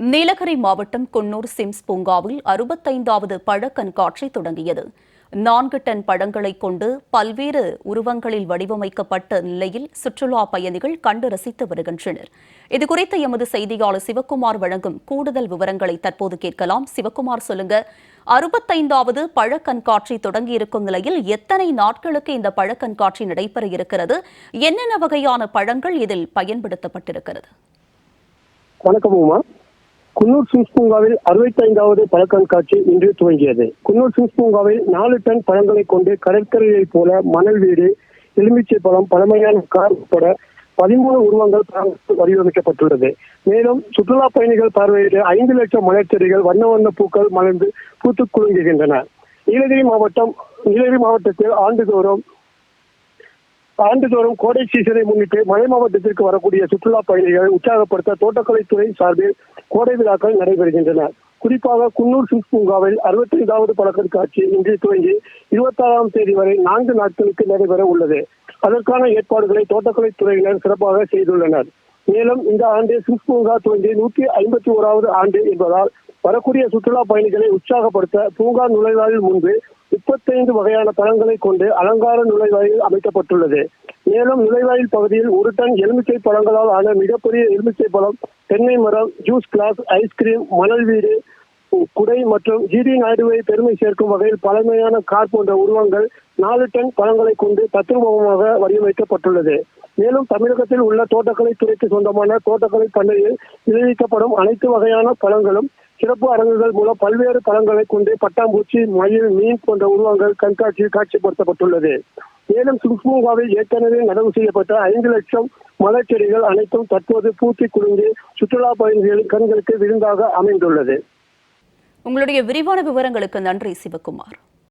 நீலகிரி மாவட்டம் குன்னூர் சிம்ஸ் பூங்காவில் அறுபத்தைந்தாவது பழ கண்காட்சி தொடங்கியது. நான்கு டன் பழங்களை கொண்டு பல்வேறு உருவங்களில் வடிவமைக்கப்பட்ட நிலையில் சுற்றுலா பயணிகள் கண்டு ரசித்து வருகின்றனர். இதுகுறித்து எமது செய்தியாளர் சிவக்குமார் வழங்கும் கூடுதல் விவரங்களை தற்போது கேட்கலாம். சிவக்குமார் சொல்லுங்க. அறுபத்தைந்தாவது பழ கண்காட்சி தொடங்கியிருக்கும் நிலையில் எத்தனை நாட்களுக்கு இந்த பழ கண்காட்சி நடைபெற இருக்கிறது? என்னென்ன வகையான பழங்கள் இதில் பயன்படுத்தப்பட்டிருக்கிறது? வணக்கம் உமா. குன்னூர் சிம்ஸ் பூங்காவில் அறுபத்தைந்தாவது பழ கண்காட்சி இன்று துவங்கியது. குன்னூர் சிம்ஸ் பூங்காவில் நாலு டன் பழங்களை கொண்டு கடற்கரையைப் போல மணல் வீடு எலுமிச்சை பழம் பழமையான கார் உட்பட பதிமூணு உருவங்கள் வடிவமைக்கப்பட்டுள்ளது. மேலும் சுற்றுலா பயணிகள் பார்வையிட ஐந்து லட்சம் மலர்ச்செடிகள் வண்ண வண்ண பூக்கள் மலர்ந்து பூத்து குலுங்குகின்றன. நீலகிரி மாவட்டம் நீலகிரி மாவட்டத்தில் ஆண்டுதோறும் ஆண்டுதோறும் கோடை சீசனை முன்னிட்டு மலை மாவட்டத்திற்கு வரக்கூடிய சுற்றுலா பயணிகளை உற்சாகப்படுத்த தோட்டக்கலைத்துறை சார்பில் கோடை விழாக்கள் நடைபெறுகின்றன. குறிப்பாக குன்னூர் சுஸ் பூங்காவில் அறுபத்தைந்தாவது பழக்கண்காட்சி இன்று துவங்கி இருபத்தாறாம் தேதி வரை நான்கு நாட்களுக்கு நடைபெற உள்ளது. அதற்கான ஏற்பாடுகளை தோட்டக்கலைத்துறையினர் சிறப்பாக செய்துள்ளனர். மேலும் இந்த ஆண்டு சுஸ் பூங்கா துவங்கி நூற்றி ஐம்பத்தி ஓராவது ஆண்டு என்பதால் வரக்கூடிய சுற்றுலா பயணிகளை உற்சாகப்படுத்த பூங்கா நுழைவாயில் முன்பு முப்பத்தைந்து வகையான பழங்களை கொண்டு அலங்கார நுழைவாயில் அமைக்கப்பட்டுள்ளது. மேலும் நுழைவாயில் பகுதியில் ஒரு டன் எலுமிச்சை பழங்களால் ஆன மிகப்பெரிய எலுமிச்சை பழம் தென்னை மரம் ஜூஸ் கிளாஸ் ஐஸ்கிரீம் மணல் வீடு குடை மற்றும் ஜிடி நாயுடுவை பெருமை சேர்க்கும் வகையில் பழமையான கார் போன்ற உருவங்கள் நாலு டன் பழங்களை கொண்டு தத்ரூபமாக வடிவமைக்கப்பட்டுள்ளது. மேலும் தமிழகத்தில் உள்ள தோட்டக்கலை துறைக்கு சொந்தமான தோட்டக்கலை பண்ணையில் விளைவிக்கப்படும் அனைத்து வகையான பழங்களும் சிறப்பு அரங்குகள் மூலம் பல்வேறு பழங்களை கொண்டு பட்டாம்பூச்சி மயில் மீன் போன்ற உருவங்கள் கண்காட்சியில் காட்சிப்படுத்தப்பட்டுள்ளது. மேலும் சுஷ்மூங்காவில் ஏற்கனவே நடவு செய்யப்பட்ட ஐந்து லட்சம் மலர் செடிகள் அனைத்தும் தற்போது பூத்தி குலுங்கி சுற்றுலா பயணிகளின் கண்களுக்கு விருந்தாக அமைந்துள்ளது. உங்களுடைய விரிவான விவரங்களுக்கு நன்றி சிவகுமார்.